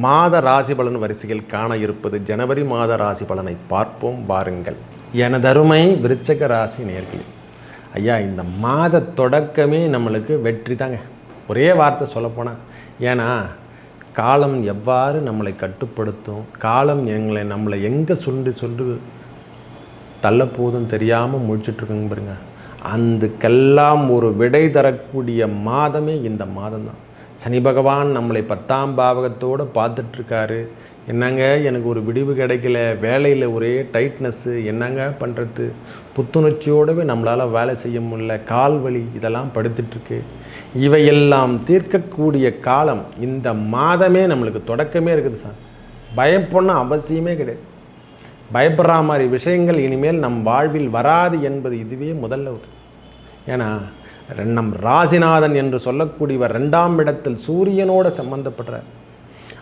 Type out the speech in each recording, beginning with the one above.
மாத ராசி பலன் வரிசையில் காண இருப்பது ஜனவரி மாத ராசி பலனை பார்ப்போம் வாருங்கள். எனதருமை விருச்சக ராசி நேர்களே ஐயா இந்த மாத தொடக்கமே நம்மளுக்கு வெற்றி தாங்க. ஒரே வார்த்தை சொல்லப்போனால் ஏன்னா காலம் எவ்வாறு நம்மளை கட்டுப்படுத்தும் காலம் எங்களை நம்மளை எங்கே சுண்டு சுண்டு தள்ளப்போதும் தெரியாமல் முழிச்சிட்ருக்குங்க பாருங்க. அதுக்கெல்லாம் ஒரு விடை தரக்கூடிய மாதமே இந்த மாதம் தான் சனி பகவான் நம்மளை பத்தாம் பாவகத்தோடு பார்த்துட்ருக்காரு. என்னங்க எனக்கு ஒரு விடிவு கிடைக்கல வேலையில் ஒரே டைட்னஸ்ஸு என்னங்க பண்ணுறது புத்துணர்ச்சியோடவே நம்மளால் வேலை செய்ய முடியல கால் வலி இதெல்லாம் படுத்துட்ருக்கு. இவையெல்லாம் தீர்க்கக்கூடிய காலம் இந்த மாதமே நம்மளுக்கு தொடக்கமே இருக்குது சார். பயம் பொண்ணு அவசியமே கிடையாது. பயப்படுற மாதிரி விஷயங்கள் இனிமேல் நம் வாழ்வில் வராது என்பது இதுவே முதல்ல ஒரு ஏன்னா நம் ராசிநாதன் என்று சொல்லக்கூடியவர் ரெண்டாம் இடத்தில் சூரியனோட சம்பந்தப்படுறார்.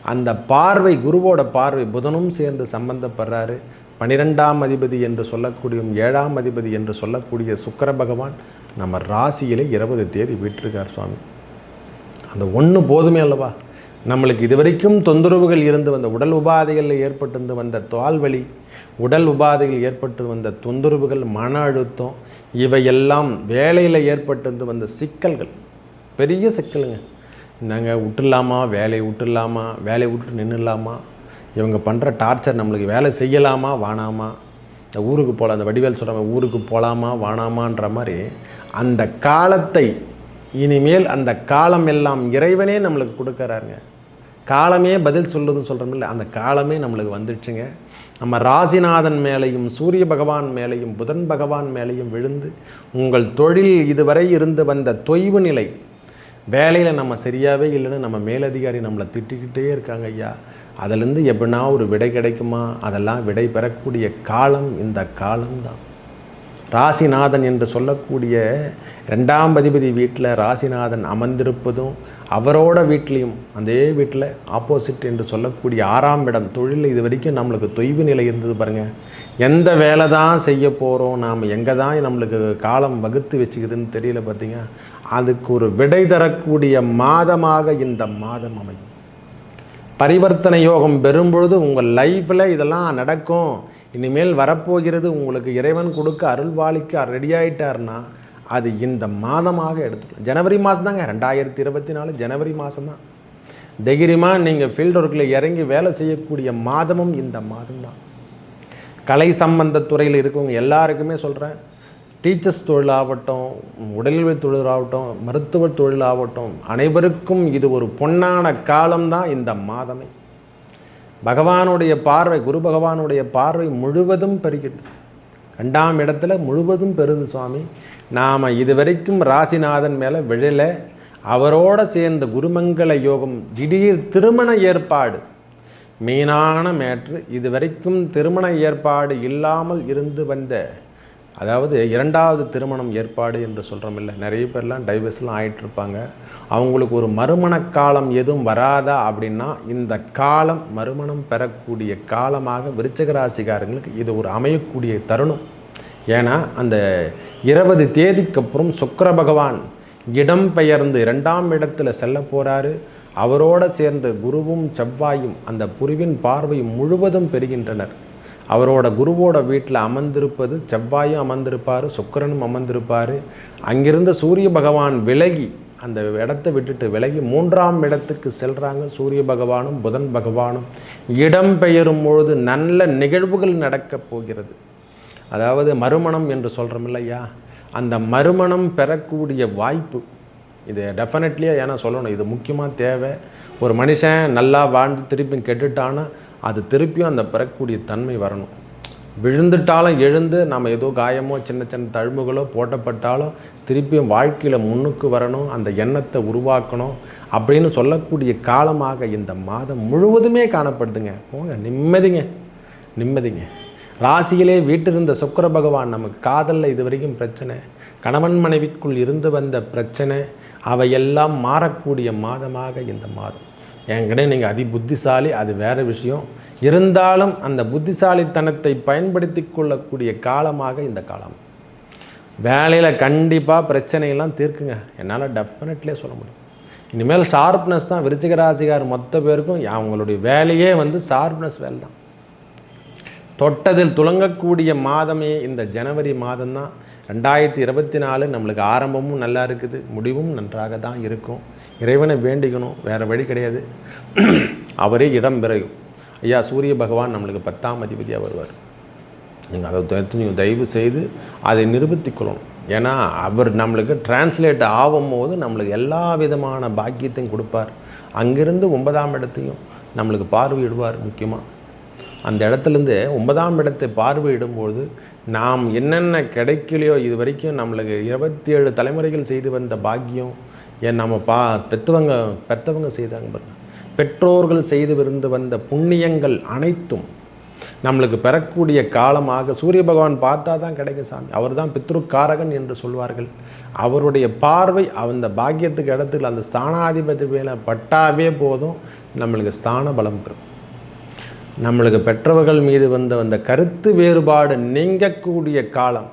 அந்த பார்வை குருவோட பார்வை புதனும் சேர்ந்து சம்பந்தப்படுறாரு. பனிரெண்டாம் அதிபதி என்று சொல்லக்கூடிய ஏழாம் அதிபதி என்று சொல்லக்கூடிய சுக்கர பகவான் நம்ம ராசியிலே இருபது தேதி வீட்டிருக்கார் சுவாமி. அந்த ஒன்று போதுமே அல்லவா? நம்மளுக்கு இதுவரைக்கும் தொந்தரவுகள் இருந்து வந்த உடல் உபாதைகளில் ஏற்பட்டு வந்த தோல்வலி உடல் உபாதைகள் ஏற்பட்டு வந்த தொந்தரவுகள் மன அழுத்தம் இவையெல்லாம் வேலையில் ஏற்பட்டு வந்த சிக்கல்கள். பெரிய சிக்கலுங்க. நாங்கள் விட்டுலாமா வேலையை விட்டுடலாமா? வேலையை விட்டு நின்றுலாமா இவங்க பண்ணுற டார்ச்சர் நம்மளுக்கு வேலை செய்யலாமா? வானாமா இந்த ஊருக்கு போகலாம் அந்த வடிவேல் சொல்கிறாங்க ஊருக்கு போகலாமா வானாமான்ற மாதிரி அந்த காலத்தை இனிமேல் அந்த காலம் எல்லாம் இறைவனே நம்மளுக்கு கொடுக்குறாருங்க. காலமே பதில் சொல்லுதுன்னு சொல்கிறோம்ல அந்த காலமே நம்மளுக்கு வந்துடுச்சுங்க. நம்ம ராசிநாதன் மேலேயும் சூரிய பகவான் மேலேயும் புதன் பகவான் மேலேயும் விழுந்து உங்கள் தொழில் இதுவரை இருந்து வந்த தொய்வு நிலை வேலையில் நம்ம சரியாகவே இல்லைன்னு நம்ம மேலதிகாரி நம்மளை திட்டிக்கிட்டே இருக்காங்க ஐயா. அதிலேருந்து எப்படின்னா ஒரு விடை கிடைக்குமா? அதெல்லாம் விடை பெறக்கூடிய காலம் இந்த காலம்தான். ராசிநாதன் என்று சொல்லக்கூடிய ரெண்டாம் அதிபதி வீட்டில் ராசிநாதன் அமர்ந்திருப்பதும் அவரோட வீட்லேயும் அதே வீட்டில் ஆப்போசிட் என்று சொல்லக்கூடிய ஆறாம் இடம் தொழில் இது வரைக்கும் நம்மளுக்கு தொய்வு நிலை இருந்தது பாருங்கள் எந்த வேலை தான் செய்ய போகிறோம் நாம் எங்கே தான் நம்மளுக்கு காலம் வகுத்து வச்சுக்குதுன்னு தெரியல பார்த்தீங்க அதுக்கு ஒரு விடை தரக்கூடிய மாதமாக இந்த மாதம் அமையும். பரிவர்த்தனை யோகம் பெறும்பொழுது உங்கள் லைஃப்பில் இதெல்லாம் நடக்கும். இனிமேல் வரப்போகிறது உங்களுக்கு இறைவன் கொடுக்க அருள்வாளிக்க ரெடியாயிட்டார்னா அது இந்த மாதமாக எடுத்துக்கலாம். ஜனவரி மாதம் தாங்க ரெண்டாயிரத்தி இருபத்தி நாலு ஜனவரி மாதம் தான். தைரியமாக நீங்கள் ஃபீல்டு ஒர்க்கில் இறங்கி வேலை செய்யக்கூடிய மாதமும் இந்த மாதம் தான். கலை சம்பந்த துறையில் இருக்கவங்க எல்லாருக்குமே சொல்கிறேன் டீச்சர்ஸ் தொழிலாகட்டும் உடல்நிலை தொழிலாகட்டும் மருத்துவ தொழிலாகட்டும் அனைவருக்கும் இது ஒரு பொன்னான காலம்தான் இந்த மாதமே. பகவானுடைய பார்வை குரு பகவானுடைய பார்வை முழுவதும் பெறுகிறது ரெண்டாம் இடத்துல முழுவதும் பெறுது சுவாமி. நாம் இதுவரைக்கும் ராசிநாதன் மேலே விழல. அவரோட சேர்ந்த குருமங்கள யோகம் திடீர் திருமண ஏற்பாடு. மெயினான மேட்ரு இதுவரைக்கும் திருமண ஏற்பாடு இல்லாமல் இருந்து வந்த அதாவது இரண்டாவது திருமணம் ஏற்பாடு என்று சொல்கிறோம் இல்லை. நிறைய பேர்லாம் டைவர்ஸ்லாம் ஆயிட்டு இருப்பாங்க. அவங்களுக்கு ஒரு மறுமண காலம் எதுவும் வராதா அப்படின்னா இந்த காலம் மறுமணம் பெறக்கூடிய காலமாக விருச்சக ராசிக்காரங்களுக்கு இது ஒரு அமையக்கூடிய தருணம். ஏன்னா அந்த இருபது தேதிக்கு அப்புறம் சுக்கர பகவான் இடம் பெயர்ந்து இரண்டாம் இடத்துல செல்ல போகிறாரு அவரோட சேர்ந்த குருவும் செவ்வாயும் அந்த குருவின் பார்வை முழுவதும் பெறுகின்றனர். அவரோட குருவோட வீட்டில் அமர்ந்திருப்பது செவ்வாயும் அமர்ந்திருப்பார் சுக்கிரனும் அமர்ந்திருப்பார். அங்கிருந்து சூரிய பகவான் விலகி அந்த இடத்தை விட்டுட்டு விலகி மூன்றாம் இடத்துக்கு செல்கிறாங்க சூரிய பகவானும் புதன் பகவானும். இடம் பெயரும் பொழுது நல்ல நிகழ்வுகள் நடக்கப் போகிறது. அதாவது மறுமணம் என்று சொல்கிறோம் இல்லையா? அந்த மறுமணம் பெறக்கூடிய வாய்ப்பு இது டெஃபினெட்லியாக ஏன்னா சொல்லணும் இது முக்கியமாக தேவை. ஒரு மனுஷன் நல்லா வாழ்ந்து திருப்பி கெட்டுட்டான்னா அது திருப்பியும் அந்த பிறக்கக்கூடிய தன்மை வரணும். விழுந்துட்டாலும் எழுந்து நம்ம ஏதோ காயமோ சின்ன சின்ன தழும்புகளோ போட்டப்பட்டாலும் திருப்பியும் வாழ்க்கையில் முன்னுக்கு வரணும் அந்த எண்ணத்தை உருவாக்கணும் அப்படின்னு சொல்லக்கூடிய காலமாக இந்த மாதம் முழுவதுமே காணப்படுதுங்க. போங்க நிம்மதிங்க நிம்மதிங்க. ராசியிலே வீட்டிருந்த சுக்கர பகவான் நமக்கு காதலில் இது வரைக்கும் பிரச்சனை. கணவன் மனைவிக்குள் இருந்து வந்த பிரச்சனை அவையெல்லாம் மாறக்கூடிய மாதமாக இந்த மாதம். என்கிட்ட நீங்கள் அதி புத்திசாலி அது வேறு விஷயம். இருந்தாலும் அந்த புத்திசாலித்தனத்தை பயன்படுத்தி கொள்ளக்கூடிய காலமாக இந்த காலம். வேலையில் கண்டிப்பாக பிரச்சனையெல்லாம் தீர்க்குங்க. என்னால் டெஃபினெட்லியே சொல்ல முடியும். இனிமேல் ஷார்ப்னஸ் தான். விருச்சிகராசிகார் மொத்த பேருக்கும் அவங்களுடைய வேலையே வந்து ஷார்ப்னஸ் வேலை தான் தொட்டதில் துளங்கக்கூடிய மாதமே இந்த ஜனவரி மாதம்தான். ரெண்டாயிரத்தி இருபத்தி நாலு நம்மளுக்கு ஆரம்பமும் நல்லா இருக்குது முடிவும் நன்றாக தான் இருக்கும். இறைவனை வேண்டிக்கணும் வேறு வழி கிடையாது. அவரே இடம் பிறகும் ஐயா சூரிய பகவான் நம்மளுக்கு பத்தாம் அதிபதியாக வருவார். நீங்கள் அதை தயவு- தயவு செய்து அதை நிரூபித்துக் கொள்ளணும். ஏன்னா அவர் நம்மளுக்கு டிரான்ஸ்லேட் ஆகும்போது நம்மளுக்கு எல்லா விதமான பாக்கியத்தையும் கொடுப்பார். அங்கிருந்து ஒன்பதாம் இடத்தையும் நம்மளுக்கு பார்வையிடுவார் முக்கியமாக அந்த இடத்துலேருந்து ஒன்பதாம் இடத்தை பார்வையிடும்போது நாம் என்னென்ன கிடைக்கலையோ இது வரைக்கும் நம்மளுக்கு இருபத்தி ஏழு தலைமுறைகள் செய்து வந்த பாக்கியம் ஏன் நம்ம பா பெற்றவங்க பெற்றவங்க செய்தாங்க பாருங்க. பெற்றோர்கள் செய்து விருந்து வந்த புண்ணியங்கள் அனைத்தும் நம்மளுக்கு பெறக்கூடிய காலமாக சூரிய பகவான் பார்த்தா தான் கிடைக்கும் சாமி. அவர் தான் பித்ருக்காரகன் என்று சொல்வார்கள். அவருடைய பார்வை அந்த பாக்கியத்துக்கு இடத்துல அந்த ஸ்தானாதிபதி மேலே பட்டாவே போதும். நம்மளுக்கு ஸ்தான பலம் பெறும். நம்மளுக்கு பெற்றவர்கள் மீது வந்த அந்த கருத்து வேறுபாடு நீங்கக்கூடிய காலம்.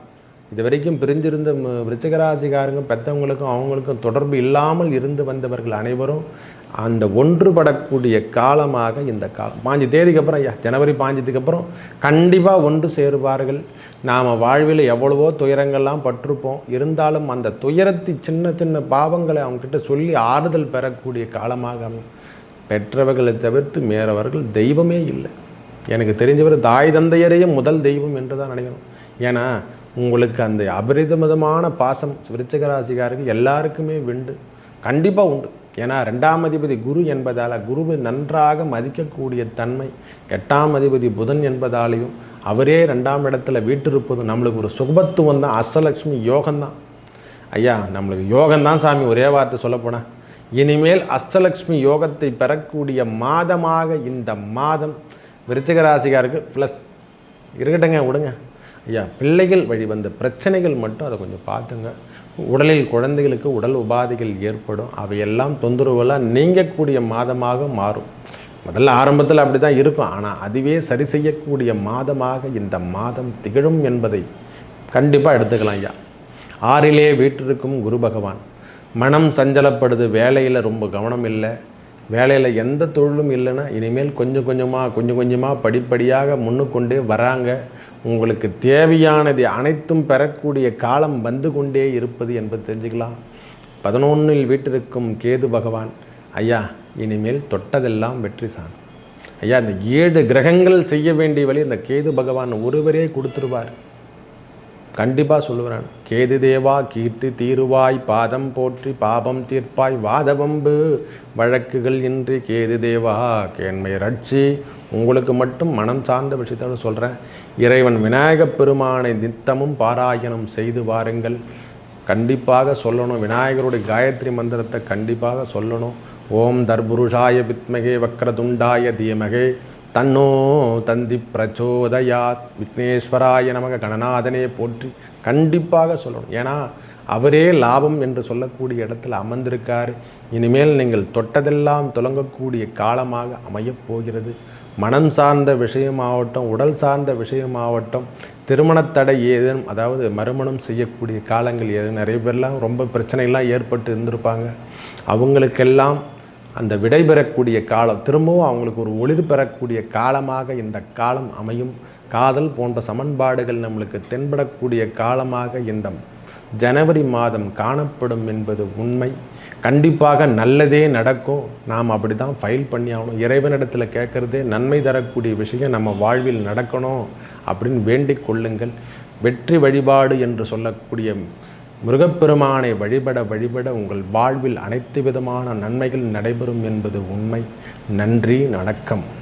இது வரைக்கும் பிரிஞ்சிருந்த விருச்சகராசிகாரங்க பெற்றவங்களுக்கும் அவங்களுக்கும் தொடர்பு இல்லாமல் இருந்து வந்தவர்கள் அனைவரும் அந்த ஒன்றுபடக்கூடிய காலமாக இந்த காலம் பாஞ்சு தேதிக்கு அப்புறம் ஐயா ஜனவரி பாஞ்சதுக்கு அப்புறம் கண்டிப்பாக ஒன்று சேருவார்கள். நாம் வாழ்வில் எவ்வளவோ துயரங்கள்லாம் பட்டிருப்போம். இருந்தாலும் அந்த துயரத்தை சின்ன சின்ன பாவங்களை அவங்கக்கிட்ட சொல்லி ஆறுதல் பெறக்கூடிய காலமாக அமையும். பெற்றவர்களை தவிர்த்து மேறவர்கள் தெய்வமே இல்லை. எனக்கு தெரிஞ்சவர் தாய் தந்தையரையும் முதல் தெய்வம் என்று தான் நினைக்கணும். ஏன்னா உங்களுக்கு அந்த அபரிதமிதமான பாசம் விருச்சகராசிக்காருக்கு எல்லாருக்குமே உண்டு கண்டிப்பாக உண்டு. ஏன்னா ரெண்டாம் அதிபதி குரு என்பதால் குருவை நன்றாக மதிக்கக்கூடிய தன்மை எட்டாம் அதிபதி புதன் என்பதாலையும் அவரே ரெண்டாம் இடத்துல வீட்டிருப்பதும் நம்மளுக்கு ஒரு சுகபத்துவம் தான். அஷ்டலக்ஷ்மி யோகம்தான். ஐயா நம்மளுக்கு யோகம்தான் சாமி. ஒரே வார்த்தை சொல்லப்போனால் இனிமேல் அஷ்டலக்ஷ்மி யோகத்தை பெறக்கூடிய மாதமாக இந்த மாதம் விருச்சிகராசிகாருக்கு ப்ளஸ் இருக்கட்டுங்க விடுங்க. ஐயா பிள்ளைகள் வழி வந்த பிரச்சனைகள் மட்டும் அதை கொஞ்சம் பார்த்துங்க. உடலில் குழந்தைகளுக்கு உடல் உபாதைகள் ஏற்படும். அவையெல்லாம் தொந்தரவுகளாக நீங்கக்கூடிய மாதமாக மாறும். முதல்ல ஆரம்பத்தில் அப்படி தான் இருக்கும். ஆனால் அதுவே சரி செய்யக்கூடிய மாதமாக இந்த மாதம் திகழும் என்பதை கண்டிப்பாக எடுத்துக்கலாம் ஐயா. ஆறிலே வீற்றிருக்கும் குரு பகவான். மனம் சஞ்சலப்படுது வேலையில் ரொம்ப கவனம் இல்லை. வேலையில் எந்த தொழிலும் இல்லைன்னா இனிமேல் கொஞ்சம் கொஞ்சமாக கொஞ்சம் கொஞ்சமாக படிப்படியாக முன்னுக்கொண்டே வராங்க. உங்களுக்கு தேவையானது அனைத்தும் பெறக்கூடிய காலம் வந்து கொண்டே இருப்பது என்பது தெரிஞ்சுக்கலாம். பதினொன்றில் வீட்டிற்கும் கேது பகவான். ஐயா இனிமேல் தொட்டதெல்லாம் வெற்றி சாணம் ஐயா இந்த ஏழு கிரகங்கள் செய்ய வேண்டிய வழி இந்த கேது பகவான் ஒருவரே கொடுத்துருவார். கண்டிப்பாக சொல்லுவேன் கேது தேவா கீர்த்தி தீருவாய் பாதம் போற்றி பாபம் தீர்ப்பாய் வாதவம்பு வழக்குகள் இன்றி கேது தேவா கேண்மை ரட்சி. உங்களுக்கு மட்டும் மனம் சார்ந்த விஷயத்தோடு சொல்கிறேன் இறைவன் விநாயகப் பெருமானை நித்தமும் பாராயணம் செய்து வாருங்கள். கண்டிப்பாக சொல்லணும். விநாயகருடைய காயத்ரி மந்திரத்தை கண்டிப்பாக சொல்லணும். ஓம் தர்புருஷாய வித்மகே வக்ரதுண்டாய தீமகே. தன்னோ தந்தி பிரச்சோதயாத். விக்னேஸ்வராய நமக கணநாதனே போற்றி. கண்டிப்பாக சொல்லணும். ஏன்னா அவரே லாபம் என்று சொல்லக்கூடிய இடத்துல அமர்ந்திருக்காரு. இனிமேல் நீங்கள் தொட்டதெல்லாம் துலங்கக்கூடிய காலமாக அமையப் போகிறது. மனம் சார்ந்த விஷயமாகட்டும் உடல் சார்ந்த விஷயமாகட்டும் திருமணத்தடை ஏதேனும் அதாவது மறுமணம் செய்யக்கூடிய காலங்கள் ஏதேனும் நிறைய பேர்லாம் ரொம்ப பிரச்சனைலாம் ஏற்பட்டு இருந்திருப்பாங்க. அவங்களுக்கெல்லாம் அந்த விடை பெறக்கூடிய காலம் திரும்பவும் அவங்களுக்கு ஒரு ஒளிர் பெறக்கூடிய காலமாக இந்த காலம் அமையும். காதல் போன்ற சமன்பாடுகள் நம்மளுக்கு தென்படக்கூடிய காலமாக இந்த ஜனவரி மாதம் காணப்படும் என்பது உண்மை. கண்டிப்பாக நல்லதே நடக்கும். நாம் அப்படி தான் ஃபைல் பண்ணி ஆகணும். இறைவனிடத்தில் கேட்குறதே நன்மை தரக்கூடிய விஷயம் நம்ம வாழ்வில் நடக்கணும் அப்படின்னு வேண்டிக் கொள்ளுங்கள். வெற்றி வழிபாடு என்று சொல்லக்கூடிய முருகப்பெருமானை வழிபட வழிபட உங்கள் வாழ்வில் அனைத்து விதமான நன்மைகள் நடைபெறும் என்பது உண்மை. நன்றி வணக்கம்.